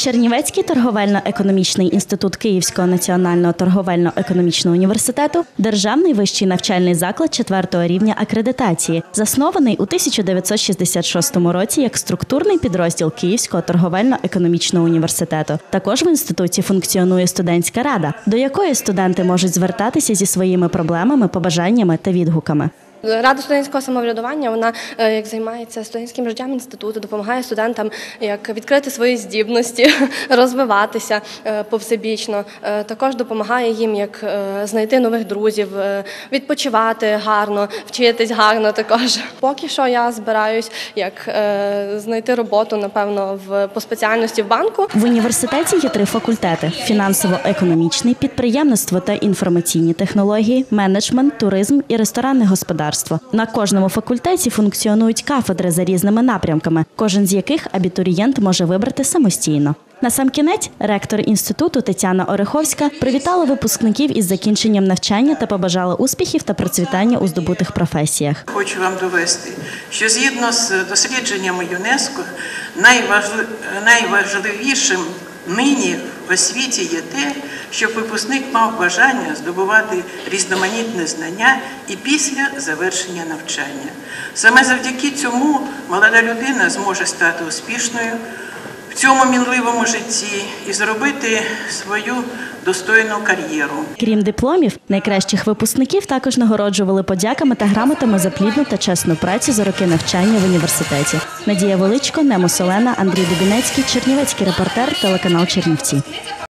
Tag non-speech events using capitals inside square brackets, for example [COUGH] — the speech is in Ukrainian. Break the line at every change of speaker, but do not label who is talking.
Чернівецький торговельно-економічний інститут Київського національного торговельно-економічного університету державний вищий навчальний заклад четвертого рівня акредитації, заснований у 1966 році як структурний підрозділ Київського торговельно-економічного університету. Також в інституті функціонує студентська рада, до якої студенти можуть звертатися зі своїми проблемами, побажаннями та відгуками.
Рада студентського самоврядування вона е, як займається студентським життям інституту, допомагає студентам як відкрити свої здібності, [LAUGHS] розвиватися е, повсебічно. Е, Також допомагає їм як знайти нових друзів, відпочивати гарно, вчитись гарно. Також поки що я збираюсь як знайти роботу, напевно, в по спеціальності в банку.
В університеті є три факультети: фінансово-економічний, підприємництво та інформаційні технології, менеджмент, туризм і ресторанне господарство. На кожному факультеті функціонують кафедри за різними напрямками, кожен з яких абітурієнт може вибрати самостійно. Насамкінець ректор інституту Тетяна Ореховська привітала випускників із закінченням навчання та побажала успіхів та процвітання у здобутих професіях.
Хочу вам довести, що згідно з дослідженнями ЮНЕСКО найважли- найважливішим нині в освіті є те, щоб випускник мав бажання здобувати різноманітне знання і після завершення навчання. Саме завдяки цьому молода людина зможе стати успішною цьому мінливому житті і зробити свою достойну кар'єру.
Крім дипломів, найкращих випускників також нагороджували подяками та грамотами за плідну та чесну працю за роки навчання в університеті. Надія Величко, Немо Солена, Андрій Дубінецький, Чернівецький репортер, телеканал Чернівці.